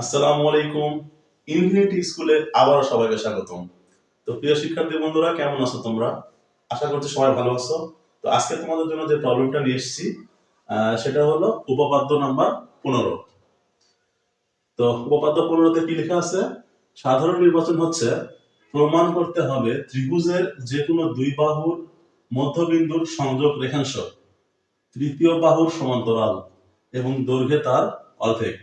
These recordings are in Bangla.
আসসালামু আলাইকুম। ইনফিনিটি স্কুলে আবারও সবাইকে স্বাগতম। তো প্রিয় শিক্ষার্থী বন্ধুরা, কেমন আছো তোমরা? আশা করছি সবাই ভালো আছো। তো আজকে তোমাদের জন্য যে প্রবলেমটা নিয়ে এসেছি সেটা হলো উপপাদ্য নাম্বার পনেরো। তো উপপাদ্য পনেরোতে কি লেখা আছে? সাধারণ নির্বাচন হচ্ছে প্রমাণ করতে হবে ত্রিভুজের যে কোনো দুই বাহুর মধ্যবিন্দুর সংযোগ রেখাংশ। তৃতীয় বাহুর সমান্তরাল এবং দৈর্ঘ্যে তার অর্ধেক।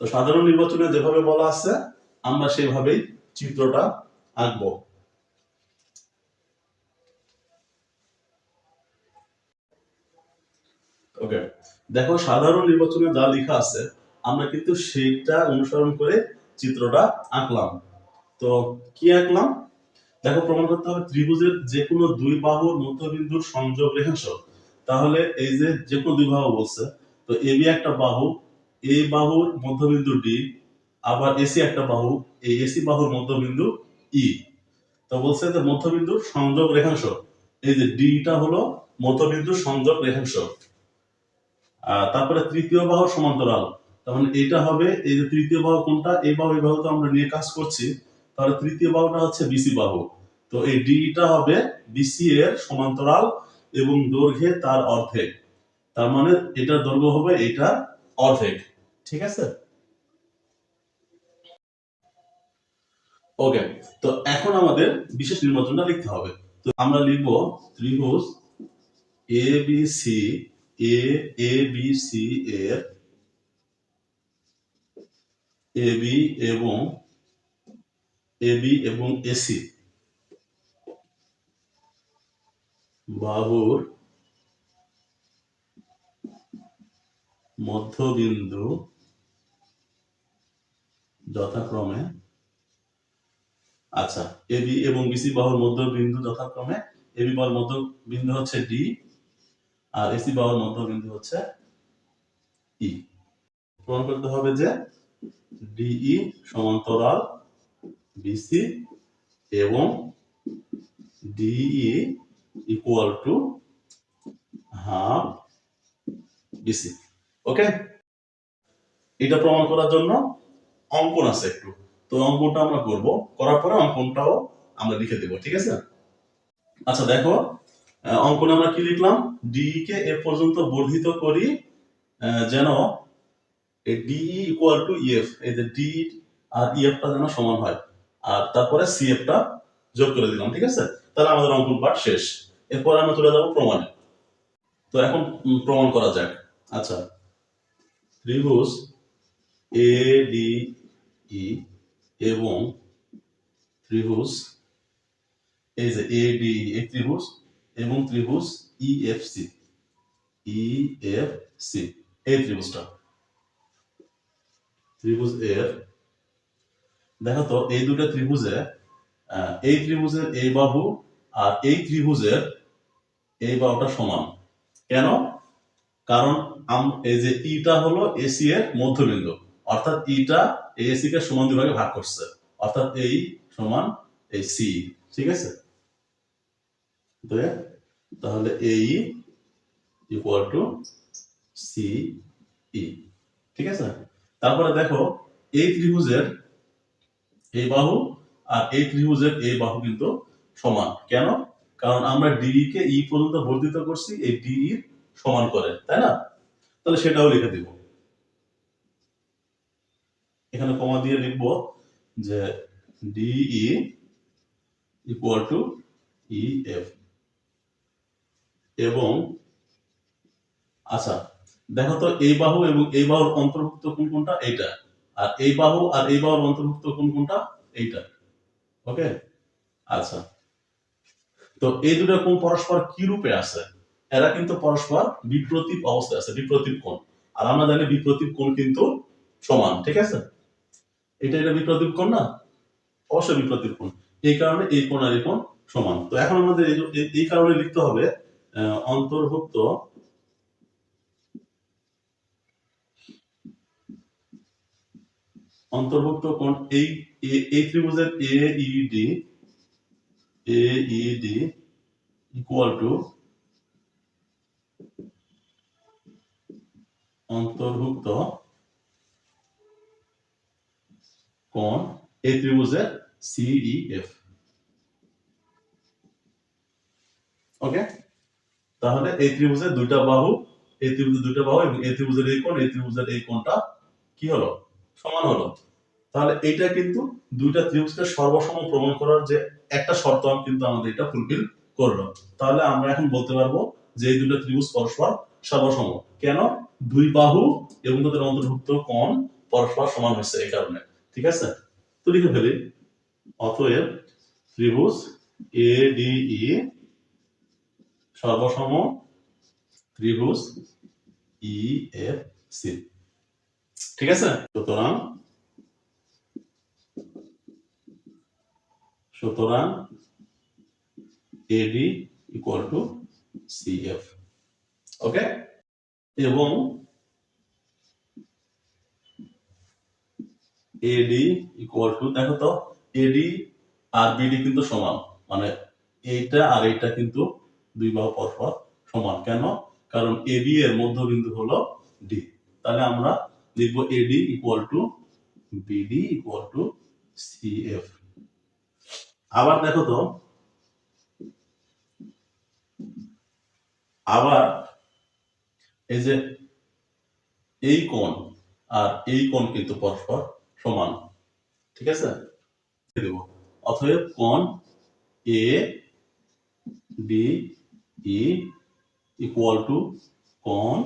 তো সাধারণ নির্বাচনে যেভাবে বলা আছে, আমরা সেভাবেই চিত্রটা আঁকবো। ওকে দেখো, সাধারণ নির্বাচনে যা লেখা আছে, আমরা কিন্তু সেইটা অনুসরণ করে চিত্রটা আঁকলাম। তো কি আঁকলাম? দেখো, প্রমাণ করতে হবে, ত্রিভুজের যে কোনো দুই বাহুর মধ্যবিন্দুর সংযোগ রেখাংশ। তাহলে এই যে যে কোনো দুই বাহু বলছে, তো এবি একটা বাহু এই বাহুর মধ্যবিন্দু ডি আবার এসি একটা বাহু, এই এসি বাহুর মধ্যবিন্দু ই তো বলছে যে মধ্যবিন্দুর সংযোগ রেখাংশ, এই যে ডিটা হলো মধ্যবিন্দু সংযোগ রেখাংশ। তারপরে তৃতীয় বাহুর সমান্তরাল, তার মানে এটা হবে, এই যে তৃতীয় বাহু কোনটা, এই বাহু এই বাহু তো আমরা নিয়ে কাজ করছি, তাহলে তৃতীয় বাহুটা হচ্ছে বিসি বাহু। তো এই ডিটা হবে বিসি এর সমান্তরাল এবং দৈর্ঘ্যে তার অর্ধেক। তার মানে এটার দৈর্ঘ্য হবে এটা অর্ধেক। ঠিক আছে? ওকে তো এখন আমাদের বিশেষ নির্বাচনটা লিখতে হবে। তো আমরা লিখব ত্রিভুজ A B C A A B C এর এ বি এবং এ বি এবং এসি বাহুর মধ্যবিন্দু যথাক্রমে আচ্ছা এবি এবং বিসি বাহুর মধ্যবিন্দু যথাক্রমে এবি বাহুর মধ্যবিন্দু হচ্ছে ডি আর এসি বাহুর মধ্যবিন্দু হচ্ছে ই প্রমাণ করতে হবে যে ডিই সমান্তরাল বিসি এবং D E equal to half B C okay এটা প্রমাণ করার জন্য অঙ্কন আছে একটু। তো অঙ্কনটা আমরা করব। করার পরে অঙ্কনটাও আমরা লিখে দেব, ঠিক আছে? আচ্ছা দেখো অঙ্কনে আমরা কি লিখলাম? ডি কে এ পর্যন্ত বর্ধিত করি যেন ডিই ইকুয়াল টু ইএফ এই যে ডি আর ইএফটা যেন সমান হয়। আর তারপরে সিএফটা যোগ করে দিলাম, ঠিক আছে? তাহলে আমাদের অঙ্কন পাঠ শেষ। এরপর আমরা চলে যাব প্রমাণে। তো এখন প্রমাণ করা যাক। আচ্ছা ত্রিভুজ এ ডি ই এবং ত্রিভুজ, এই যে এ ডি এই ত্রিভুজ এবং ত্রিভুজ E F C E F C এই ত্রিভুজটা। ত্রিভুজ এর দেখো তো, এই দুটো ত্রিভুজে এই ত্রিভুজের এই বাহু আর এই ত্রিভুজের এই বাহুটা সমান। কেন? কারণ এই যে ইটা হলো এসি এর মধ্যবিন্দু, অর্থাৎ ইটা এই এসি কে সমান দুই ভাগে ভাগ করছে। অর্থাৎ এই সমান এই সি ঠিক আছে? তাহলে এই ইকুয়াল টু সি ই ঠিক আছে? তারপরে দেখো এই ত্রিভুজের এই বাহু আর এই ত্রিভুজের এই বাহু কিন্তু সমান। কেন? কারণ আমরা ডিই কে ই পর্যন্ত বর্ধিত করছি, এই ডিই সমান করে, তাই না? তাহলে সেটাও লিখে দিব। এখানে কমা দিয়ে লিখব যে D E equal to E F এবং আচ্ছা দেখো তো এই বাহু এবং এই বাহুর অন্তর্ভুক্ত কোন কোনটা? এইটা। আর এই বাহু আর এই বাহুর অন্তর্ভুক্ত কোন কোনটা? এইটা। ওকে? আচ্ছা। তো এই দুটো কোণ পরস্পর কি রূপে আছে? এরা কিন্তু পরস্পর বিপ্রতীপ অবস্থায় আছে বিপ্রতীপ কোণ। আর আমরা জানি বিপ্রতীপ কোণ কিন্তু সমান, ঠিক আছে? এটা এটা বিপ্রতীপ কোণ না? অবশ্যই বিপ্রতীপ কোণ। এই কারণে এই কোণ আর এই কোণ সমান। তো এখন আমাদের এই কারণে লিখতে হবে অন্তর্ভুক্ত অন্তর্ভুক্ত কোণ এই এই ত্রিভুজের A E D A E D equal to অন্তর্ভুক্ত কোণ এই ত্রিভুজের সিইএফ ওকে তাহলে এই ত্রিভুজের দুইটা বাহু এই ত্রিভুজের দুইটা বাহু এবং এই ত্রিভুজের এই কোণ এই ত্রিভুজের এই কোণটা কি হলো? সমান হলো। তাহলে এইটা কিন্তু দুইটা ত্রিভুজকে সর্বসম প্রমাণ করার যে একটা শর্ত কিন্তু আমাদের এটা ফুলফিল করল তাহলে আমরা এখন বলতে পারব যে এই দুটো ত্রিভুজ পরস্পর সর্বসম। কেন? দুই বাহু এবং তাদের অন্তর্ভুক্ত কোণ পরস্পর সমান হচ্ছে এই কারণে। ঠিক আছে? তো লিখে ফেলি। অতএব ত্রিভুজ এ ডি ই সর্বসম ত্রিভুজ ই এফ সি ঠিক আছে? সুতরাং সুতরাং A D equal to C F okay এবং এডি ইকুয়াল টু দেখো তো এডি আর বিডি কিন্তু সমান। মানে এইটা আর এইটা কিন্তু দুই বাহু পরস্পর সমান। কেন? কারণ এবি এর মধ্যবিন্দু হলো ডি তাহলে আমরা লিখব A D equal to B D equal to C F আবার দেখো তো, আবার এই যে এই কোণ আর এই কোণ কিন্তু পরস্পর সমান, ঠিক আছে? দেব। অতএব A D E equal to কোণ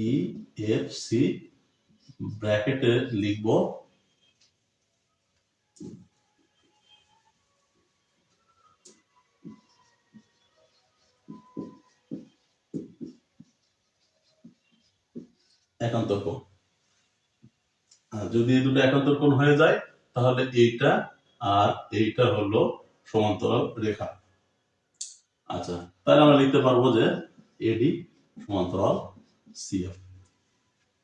ই এফ সি ব্র্যাকেটে লিখব আর যদি এই দুটো একান্তর কোণ হয়ে যায়, তাহলে এইটা আর এইটা হলো সমান্তরাল রেখা। আচ্ছা তাহলে আমরা লিখতে পারব যে এডি সমান্তরাল সিএফ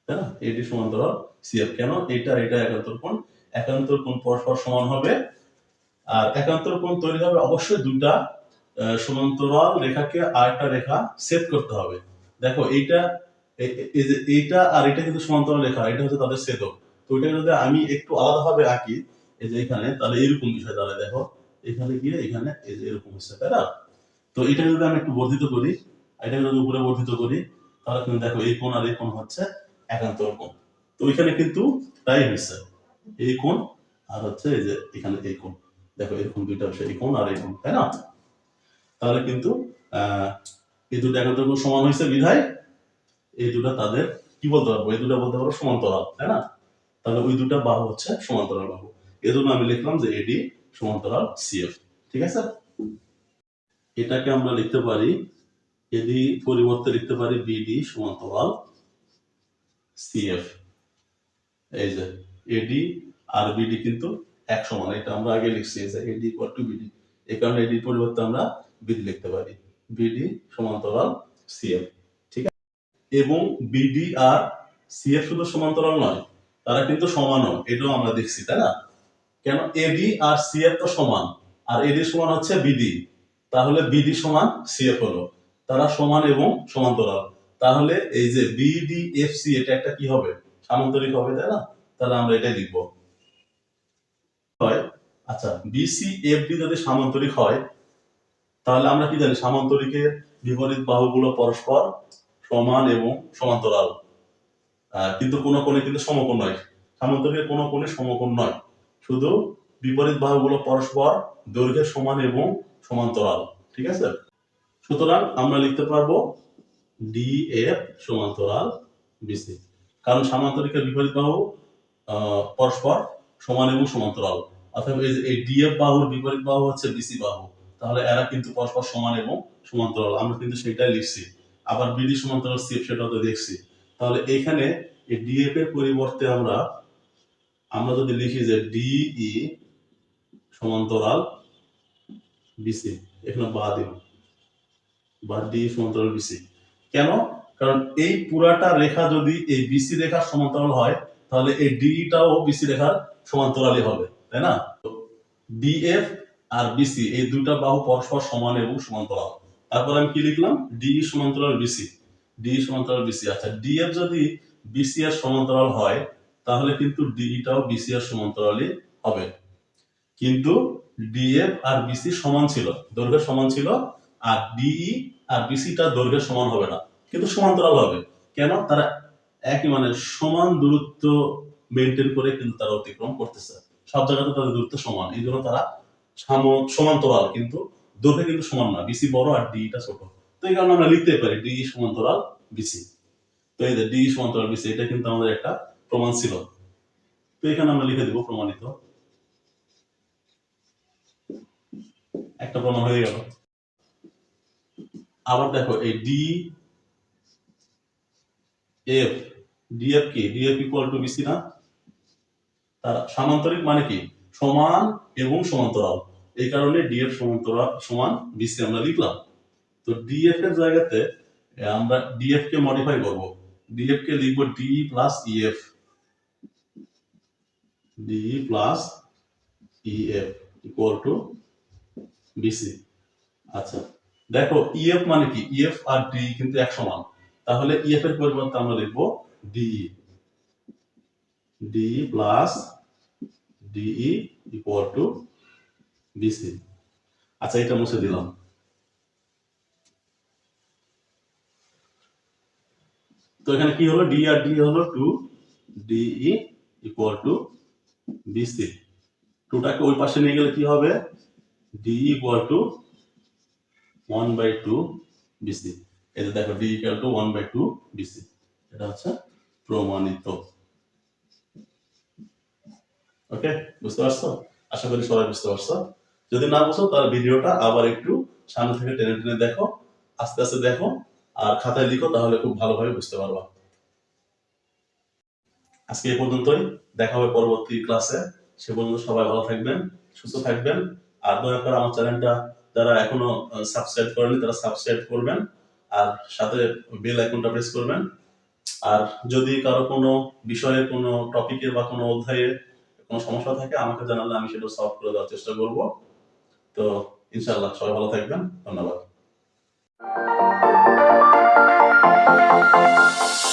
তাই এডি সমান্তরাল সিএফ কেন? এটা এটা একান্তর কোণ। একান্তর কোণ পরস্পর সমান হবে। আর একান্তর কোণ তৈরি হবে অবশ্যই দুটা সমান্তরাল রেখাকে আরেকটা রেখা সেট করতে হবে। দেখো, এইটা এইটা আর এটা কিন্তু সমান্তরাল রেখা, এটা হচ্ছে তাদের ছেদক তো ওইটাকে যদি আমি একটু আলাদাভাবে আঁকি, এই যে এখানে, তাহলে এরকম বিষয় দাঁড়ায় দেখো, এখানে গিয়ে, এখানে, এই যে এরকম হচ্ছে, তাই না? তো এটা যদি আমি একটু বর্ধিত করি, এটাকে যদি উপরে বর্ধিত করি, তাহলে কিন্তু দেখো, এই কোণ আর এই কোণ হচ্ছে একান্তর কোণ। তো ওইখানে কিন্তু তাই হয়েছে, এই কোণ আর হচ্ছে এই যে এখানে এই কোণ। দেখো, এরকম দুইটা হচ্ছে, এই কোণ আর এই কোণ, তাই না? তাহলে কিন্তু এই দুটো একান্তর কোণ সমান হয়েছে বিধায়, এই দুটা তাদের, কি বলতে পারব? এই দুটা বলতে পারব সমান্তরাল, তাই না? তাহলে ওই দুটো বাহু হচ্ছে সমান্তরাল বাহু। এজন্য আমি লিখলাম যে এডি সমান্তরাল সিএফ ঠিক আছে? এটাকে আমরা লিখতে পারি এডি পরিবর্তে লিখতে পারি বিডি সমান্তরাল সিএফ এই যে এডি আর বিডি কিন্তু এক সমান। এটা আমরা আগে লিখছি যে এডি ইকুয়াল টু বিডি এই কারণে এডির পরিবর্তে আমরা বিডি লিখতে পারি। বিডি সমান্তরাল সিএফ ঠিক আছে? এবং বিডি আর সিএফ শুধু সমান্তরাল নয় তারা কিন্তু সমানও এটাও আমরা দেখছি, তাই না? কেন? এডি আর সিএফ তো সমান, আর এডি সমান হচ্ছে বিডি তাহলে বিডি সমান সিএফ হলো। তারা সমান এবং সমান্তরাল। তাহলে এই যে বিডি এফ সি এটা একটা কি হবে? সামান্তরিক হবে, তাই না? তাহলে আমরা এটাই লিখব। হয় আচ্ছা এফ ডি যদি সামান্তরিক হয়, তাহলে আমরা কি জানি? সামান্তরিকের বিপরীত বাহুগুলো পরস্পর সমান এবং সমান্তরাল। কিন্তু কোনো কোণে কিন্তু সমকোণ নয়। সামান্তরিকের কোনো কোণে সমকোণ নয়। শুধু বিপরীত বাহুগুলো পরস্পর দৈর্ঘ্যের সমান এবং সমান্তরাল। ঠিক আছে? সুতরাং আমরা লিখতে পারব ডি এফ সমান্তরাল বিসি কারণ সামান্তরিকের বিপরীত বাহু পরস্পর সমান এবং সমান্তরাল। অর্থাৎ এই এই ডিএফ বাহুর বিপরীত বাহু হচ্ছে বিসি বাহু। তাহলে এরা কিন্তু পরস্পর সমান এবং সমান্তরাল। আমরা কিন্তু সেটাই লিখছি। আবার বিডি সমান্তরাল সিএফ সেটাও তো দেখছি। তাহলে এখানে এই ডিএফ এর পরিবর্তে আমরা আমরা যদি লিখি যে ডিই সমান্তরাল বিসি এখানে বা দিব বা ডি সমান্তরাল বিসি কেন? কারণ এই পুরাটা রেখা যদি এই বিসি রেখার সমান্তরাল হয়, তাহলে এই ডিটাও বিসি রেখার সমান্তরালই হবে, তাই না? ডিএফ আর বিসি এই দুটা বাহু পরস্পর সমান এবং সমান্তরাল। তারপর আমি কি লিখলাম? ডিই সমান্তরাল বিসি ডি সমান্তরাল বিসি আচ্ছা ডিএফ যদি বিসি এর সমান্তরাল হয়, তাহলে কিন্তু ডিটাও বিসি এর সমান্তরালই হবে। কিন্তু ডিএফ আর বিসি সমান ছিল দৈর্ঘ্য সমান ছিল, আর ডিই আর বিসিটা দৈর্ঘ্যের সমান হবে না, কিন্তু সমান্তরাল হবে। কেন? তারা একই মানে সমান দূরত্ব মেনটেন করে কিন্তু তারা অতিক্রম করতেছে। সব জায়গাতে তাদের দূরত্ব সমান, এই জন্য তারা সাম- সমান্তরাল, কিন্তু দৈর্ঘ্য কিন্তু সমান না। বিসি বড় আর ডিটা ছোট। তো এই কারণে আমরা লিখতে পারি ডি সমান্তরাল বিসি তো এই ডি সমান্তরাল বিসি এটা কিন্তু আমাদের একটা প্রমাণ ছিল। তো এখানে আমরা লিখে দিব প্রমাণিত। একটা প্রমাণ হয়ে গেল। আবার দেখো এই ডি এফ ডিএফ কি? D F equal to B C না? তার সামান্তরিক মানে কি? সমান এবং সমান্তরাল। এই কারণে ডিএফ সমান্তরাল সমান বিসি আমরা লিখলাম। তো ডিএফ এর জায়গাতে আমরা ডিএফ কে মডিফাই করব। ডিএফ কে লিখব D plus E F D plus E F equal to B C আচ্ছা দেখো ইএফ মানে কি? ইএফ আর ডি কিন্তু এক সমান তাহলে ইএফ এর পরিবর্তে আমরা লিখব D D plus D E equal to B C আচ্ছা এটা মুছে দিলাম। তো এখানে কি হলো? ডি আর ডি হলো two D E equal to B C টুটাকে ওই পাশে নিয়ে গেলে কি হবে? D equal to one by two B C যে দেখো D equal to one by two B C এটা হচ্ছে প্রমাণিত। ওকে বুঝতে পারছ? আশা করি সবাই বুঝতে পারছ। যদি না বুঝো, তাহলে ভিডিওটা আবার একটু সামনে থেকে টেনে টেনে দেখো। আস্তে আস্তে দেখো। আর খাতায় লিখো, তাহলে খুব ভালোভাবে বুঝতে পারবা। আজকে এই পর্যন্তই। দেখা হবে পরবর্তী ক্লাসে। সে পর্যন্ত সবাই ভালো থাকবেন, সুস্থ থাকবেন। আর দয়া করে আমার চ্যানেলটা যারা এখনও সাবস্ক্রাইব করেনি তারা সাবস্ক্রাইব করবেন। আর সাথে বেল আইকনটা প্রেস করবেন। আর যদি কারও কোনো বিষয়ে, কোনো টপিকে বা কোনো অধ্যায়ে কোনো সমস্যা থাকে, আমাকে জানালে আমি সেটা সলভ করে দেওয়ার চেষ্টা করব। তো ইনশাআল্লাহ, সবাই ভালো থাকবেন। ধন্যবাদ। Música